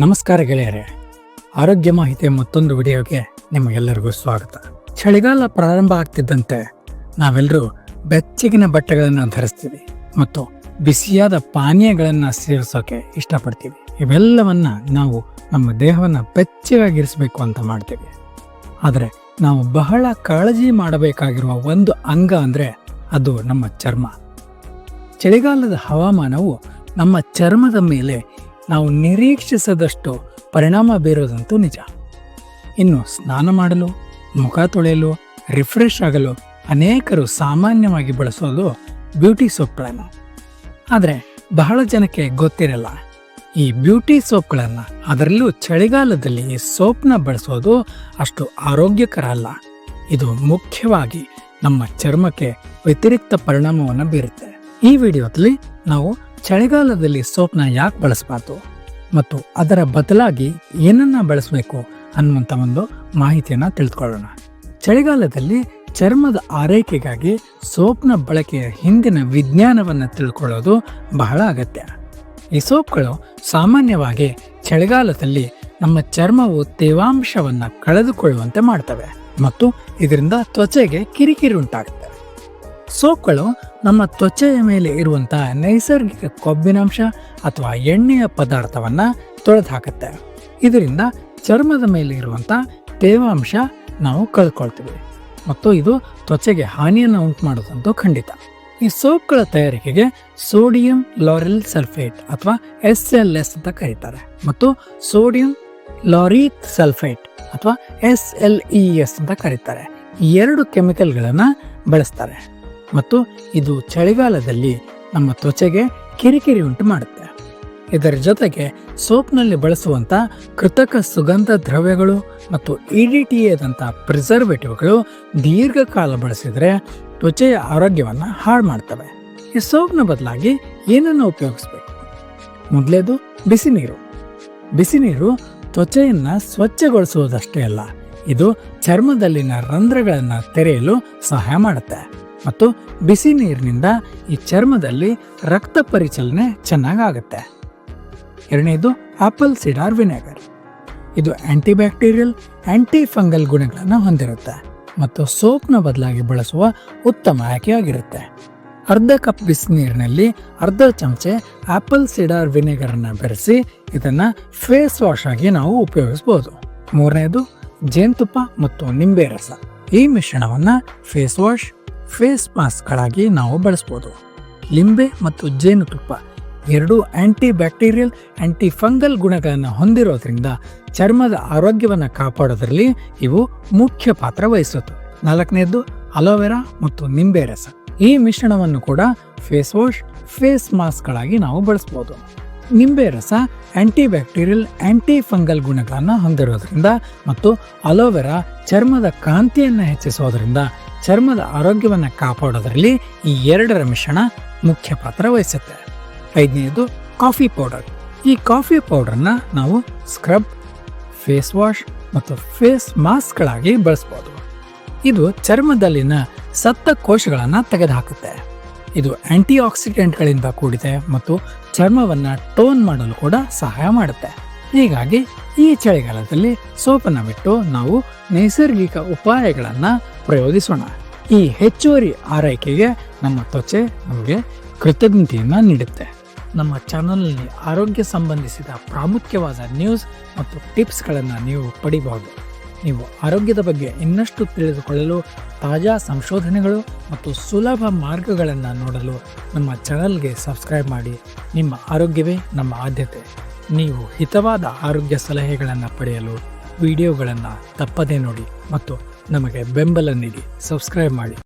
ನಮಸ್ಕಾರ ಗೆಳೆಯರೇ. ಆರೋಗ್ಯ ಮಾಹಿತಿಯ ಮತ್ತೊಂದು ವಿಡಿಯೋಗೆ ನಿಮಗೆಲ್ಲರಿಗೂ ಸ್ವಾಗತ. ಚಳಿಗಾಲ ಪ್ರಾರಂಭ ಆಗ್ತಿದ್ದಂತೆ ನಾವೆಲ್ಲರೂ ಬೆಚ್ಚಗಿನ ಬಟ್ಟೆಗಳನ್ನು ಧರಿಸ್ತೀವಿ ಮತ್ತು ಬಿಸಿಯಾದ ಪಾನೀಯಗಳನ್ನು ಸೇವಿಸೋಕೆ ಇಷ್ಟಪಡ್ತೀವಿ. ಇವೆಲ್ಲವನ್ನ ನಾವು ನಮ್ಮ ದೇಹವನ್ನು ಬೆಚ್ಚಗಾಗಿರಿಸಬೇಕು ಅಂತ ಮಾಡ್ತೀವಿ. ಆದರೆ ನಾವು ಬಹಳ ಕಾಳಜಿ ಮಾಡಬೇಕಾಗಿರುವ ಒಂದು ಅಂಗ ಅಂದರೆ ಅದು ನಮ್ಮ ಚರ್ಮ. ಚಳಿಗಾಲದ ಹವಾಮಾನವು ನಮ್ಮ ಚರ್ಮದ ಮೇಲೆ ನಾವು ನಿರೀಕ್ಷಿಸದಷ್ಟು ಪರಿಣಾಮ ಬೀರೋದಂತೂ ನಿಜ. ಇನ್ನು ಸ್ನಾನ ಮಾಡಲು, ಮುಖ ತೊಳೆಯಲು, ರಿಫ್ರೆಶ್ ಆಗಲು ಅನೇಕರು ಸಾಮಾನ್ಯವಾಗಿ ಬಳಸೋದು ಬ್ಯೂಟಿ ಸೋಪ್ಗಳನ್ನು ಆದರೆ ಬಹಳ ಜನಕ್ಕೆ ಗೊತ್ತಿರಲ್ಲ, ಈ ಬ್ಯೂಟಿ ಸೋಪ್ಗಳನ್ನು ಅದರಲ್ಲೂ ಚಳಿಗಾಲದಲ್ಲಿ ಈ ಸೋಪ್ನ ಬಳಸೋದು ಅಷ್ಟು ಆರೋಗ್ಯಕರ ಅಲ್ಲ. ಇದು ಮುಖ್ಯವಾಗಿ ನಮ್ಮ ಚರ್ಮಕ್ಕೆ ವ್ಯತಿರಿಕ್ತ ಪರಿಣಾಮವನ್ನು ಬೀರುತ್ತೆ. ಈ ವಿಡಿಯೋದಲ್ಲಿ ನಾವು ಚಳಿಗಾಲದಲ್ಲಿ ಸೋಪ್ನ ಯಾಕೆ ಬಳಸಬಾರ್ದು? ಮತ್ತು ಅದರ ಬದಲಾಗಿ ಏನನ್ನ ಬಳಸಬೇಕು ಅನ್ನುವಂಥ ಒಂದು ಮಾಹಿತಿಯನ್ನು ತಿಳಿದುಕೊಳ್ಳೋಣ ಚಳಿಗಾಲದಲ್ಲಿ ಚರ್ಮದ ಆರೈಕೆಗಾಗಿ ಸೋಪ್ನ ಬಳಕೆಯ ಹಿಂದಿನ ವಿಜ್ಞಾನವನ್ನು ತಿಳ್ಕೊಳ್ಳೋದು ಬಹಳ ಅಗತ್ಯ. ಈ ಸೋಪ್ಗಳು ಸಾಮಾನ್ಯವಾಗಿ ಚಳಿಗಾಲದಲ್ಲಿ ನಮ್ಮ ಚರ್ಮವು ತೇವಾಂಶವನ್ನು ಕಳೆದುಕೊಳ್ಳುವಂತೆ ಮಾಡ್ತವೆ ಮತ್ತು ಇದರಿಂದ ತ್ವಚೆಗೆ ಕಿರಿಕಿರಿ ಉಂಟಾಗುತ್ತೆ. ಸೋಪ್ಗಳು ನಮ್ಮ ತ್ವಚೆಯ ಮೇಲೆ ಇರುವಂತಹ ನೈಸರ್ಗಿಕ ಕೊಬ್ಬಿನಾಂಶ ಅಥವಾ ಎಣ್ಣೆಯ ಪದಾರ್ಥವನ್ನ ತೊಳೆದು ಹಾಕುತ್ತೆ ಇದರಿಂದ ಚರ್ಮದ ಮೇಲೆ ಇರುವಂಥ ತೇವಾಂಶ ನಾವು ಕಳ್ಕೊಳ್ತೀವಿ. ಮತ್ತು ಇದು ತ್ವಚೆಗೆ ಹಾನಿಯನ್ನು ಉಂಟು ಮಾಡೋದಂತೂ ಖಂಡಿತ. ಈ ಸೋಪ್ಗಳ ತಯಾರಿಕೆಗೆ ಸೋಡಿಯಂ ಲಾರೆಲ್ ಸಲ್ಫೇಟ್ ಅಥವಾ ಎಸ್ ಎಲ್ ಎಸ್ ಅಂತ ಕರೀತಾರೆ. ಮತ್ತು ಸೋಡಿಯಂ ಲಾರೀತ್ ಸಲ್ಫೇಟ್ ಅಥವಾ ಎಸ್ ಎಲ್ ಇ ಎಸ್ ಅಂತ ಕರೀತಾರೆ. ಈ ಎರಡು ಕೆಮಿಕಲ್ಗಳನ್ನು ಬಳಸ್ತಾರೆ. ಮತ್ತು ಇದು ಚಳಿಗಾಲದಲ್ಲಿ ನಮ್ಮ ತ್ವಚೆಗೆ ಕಿರಿಕಿರಿ ಉಂಟು ಮಾಡುತ್ತೆ. ಇದರ ಜೊತೆಗೆ ಸೋಪ್ನಲ್ಲಿ ಬಳಸುವಂಥ ಕೃತಕ ಸುಗಂಧ ದ್ರವ್ಯಗಳು ಮತ್ತು ಇ ಡಿ ಟಿ ಎದಂಥ ಪ್ರಿಸರ್ವೇಟಿವ್ಗಳು ದೀರ್ಘಕಾಲ ಬಳಸಿದರೆ ತ್ವಚೆಯ ಆರೋಗ್ಯವನ್ನು ಹಾಳು ಮಾಡ್ತವೆ. ಈ ಸೋಪ್ನ ಬದಲಾಗಿ ಏನನ್ನು ಉಪಯೋಗಿಸ್ಬೇಕು? ಮೊದಲೇದು ಬಿಸಿ ನೀರು ಬಿಸಿ ನೀರು ತ್ವಚೆಯನ್ನು ಸ್ವಚ್ಛಗೊಳಿಸುವುದಷ್ಟೇ ಅಲ್ಲ, ಇದು ಚರ್ಮದಲ್ಲಿನ ರಂಧ್ರಗಳನ್ನು ತೆರೆಯಲು ಸಹಾಯ ಮಾಡುತ್ತೆ. ಮತ್ತು ಬಿಸಿ ನೀರಿನಿಂದ ಈ ಚರ್ಮದಲ್ಲಿ ರಕ್ತ ಪರಿಚಲನೆ ಚೆನ್ನಾಗಾಗುತ್ತೆ. ಎರಡನೇದು ಆಪಲ್ ಸಿಡಾರ್ ವಿನೆಗರ್. ಇದು ಆಂಟಿಬ್ಯಾಕ್ಟೀರಿಯಲ್ ಆಂಟಿ ಫಂಗಲ್ ಗುಣಗಳನ್ನು ಹೊಂದಿರುತ್ತೆ ಮತ್ತು ಸೋಪ್ನ ಬದಲಾಗಿ ಬಳಸುವ ಉತ್ತಮ ಆಯ್ಕೆಯಾಗಿರುತ್ತೆ. ಅರ್ಧ ಕಪ್ ಬಿಸಿನೀರಿನಲ್ಲಿ ಅರ್ಧ ಚಮಚೆ ಆಪಲ್ ಸಿಡಾರ್ ವಿನೆಗರನ್ನು ಬೆರೆಸಿ ಇದನ್ನು ಫೇಸ್ ವಾಶ್ ಆಗಿ ನಾವು ಉಪಯೋಗಿಸ್ಬೋದು. ಮೂರನೇದು ಜೇನುತುಪ್ಪ ಮತ್ತು ನಿಂಬೆ ರಸ. ಈ ಮಿಶ್ರಣವನ್ನು ಫೇಸ್ ವಾಶ್ ಫೇಸ್ ಮಾಸ್ಕ್ಗಳಾಗಿ ನಾವು ಬಳಸ್ಬೋದು. ಲಿಂಬೆ ಮತ್ತು ಜೇನುತುಪ್ಪ ಎರಡು ಆಂಟಿ ಬ್ಯಾಕ್ಟೀರಿಯಲ್ ಆಂಟಿ ಫಂಗಲ್ ಗುಣಗಳನ್ನು ಹೊಂದಿರೋದ್ರಿಂದ ಚರ್ಮದ ಆರೋಗ್ಯವನ್ನು ಕಾಪಾಡೋದ್ರಲ್ಲಿ ಇವು ಮುಖ್ಯ ಪಾತ್ರ ವಹಿಸುತ್ತೆ. ನಾಲ್ಕನೇದು ಅಲೋವೆರಾ ಮತ್ತು ನಿಂಬೆ ರಸ. ಈ ಮಿಶ್ರಣವನ್ನು ಕೂಡ ಫೇಸ್ ವಾಶ್ ಫೇಸ್ ಮಾಸ್ಕ್ಗಳಾಗಿ ನಾವು ಬಳಸ್ಬೋದು. ನಿಂಬೆ ರಸ ಆಂಟಿ ಬ್ಯಾಕ್ಟೀರಿಯಲ್ ಆಂಟಿ ಫಂಗಲ್ ಗುಣಗಳನ್ನು ಹೊಂದಿರೋದ್ರಿಂದ ಮತ್ತು ಅಲೋವೆರಾ ಚರ್ಮದ ಕಾಂತಿಯನ್ನು ಹೆಚ್ಚಿಸೋದ್ರಿಂದ ಚರ್ಮದ ಆರೋಗ್ಯವನ್ನು ಕಾಪಾಡೋದ್ರಲ್ಲಿ ಈ ಎರಡರ ಮಿಶ್ರಣ ಮುಖ್ಯ ಪಾತ್ರ ವಹಿಸುತ್ತೆ. ಐದನೇದು ಕಾಫಿ ಪೌಡರ್. ಈ ಕಾಫಿ ಪೌಡರ್ನ ನಾವು ಸ್ಕ್ರಬ್, ಫೇಸ್ ವಾಶ್ ಮತ್ತು ಫೇಸ್ ಮಾಸ್ಕ್ಗಳಾಗಿ ಬಳಸ್ಬೋದು. ಇದು ಚರ್ಮದಲ್ಲಿನ ಸತ್ತ ಕೋಶಗಳನ್ನು ತೆಗೆದುಹಾಕುತ್ತೆ. ಇದು ಆಂಟಿ ಆಕ್ಸಿಡೆಂಟ್ಗಳಿಂದ ಕೂಡಿದೆ ಮತ್ತು ಚರ್ಮವನ್ನು ಟೋನ್ ಮಾಡಲು ಕೂಡ ಸಹಾಯ ಮಾಡುತ್ತೆ. ಹೀಗಾಗಿ ಈ ಚಳಿಗಾಲದಲ್ಲಿ ಸೋಪನ್ನು ಬಿಟ್ಟು ನಾವು ನೈಸರ್ಗಿಕ ಉಪಾಯಗಳನ್ನು ಪ್ರಯೋಗಿಸೋಣ. ಈ ಹೆಚ್ಚುವರಿ ಆರೈಕೆಗೆ ನಮ್ಮ ತ್ವಚೆ ನಮಗೆ ಕೃತಜ್ಞತೆಯನ್ನು ನೀಡುತ್ತೆ. ನಮ್ಮ ಚಾನಲ್ನಲ್ಲಿ ಆರೋಗ್ಯ ಸಂಬಂಧಿಸಿದ ಪ್ರಾಮುಖ್ಯವಾದ ನ್ಯೂಸ್ ಮತ್ತು ಟಿಪ್ಸ್ಗಳನ್ನು ನೀವು ಪಡಿಬಹುದು. ನೀವು ಆರೋಗ್ಯದ ಬಗ್ಗೆ ಇನ್ನಷ್ಟು ತಿಳಿದುಕೊಳ್ಳಲು ತಾಜಾ ಸಂಶೋಧನೆಗಳು ಮತ್ತು ಸುಲಭ ಮಾರ್ಗಗಳನ್ನು ನೋಡಲು ನಮ್ಮ ಚಾನಲ್ಗೆ ಸಬ್ಸ್ಕ್ರೈಬ್ ಮಾಡಿ. ನಿಮ್ಮ ಆರೋಗ್ಯವೇ ನಮ್ಮ ಆದ್ಯತೆ. ನೀವು ಹಿತವಾದ ಆರೋಗ್ಯ ಸಲಹೆಗಳನ್ನು ಪಡೆಯಲು ವಿಡಿಯೋಗಳನ್ನು ತಪ್ಪದೇ ನೋಡಿ ಮತ್ತು ನಮಗೆ ಬೆಂಬಲ ನೀಡಿ ಸಬ್ಸ್ಕ್ರೈಬ್ ಮಾಡಿ.